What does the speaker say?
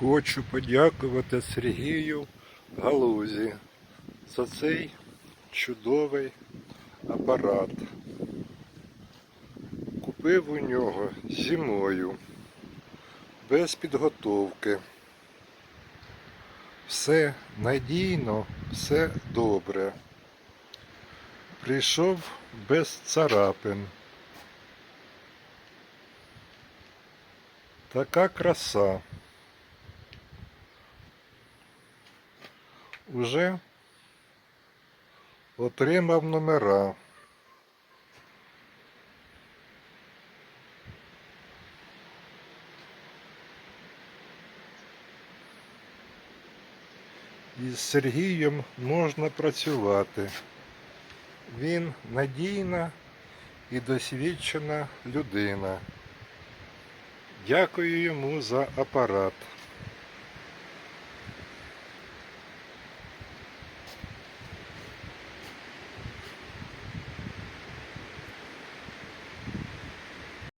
Хочу подякувати Сергію Галузі за цей чудовий апарат. Купив у нього зимою, без підготовки. Все надійно, все добре. Прийшов без царапин. Така краса. Уже отримав номера. Із Сергієм можна працювати. Він надійна і досвідчена людина. Дякую йому за апарат.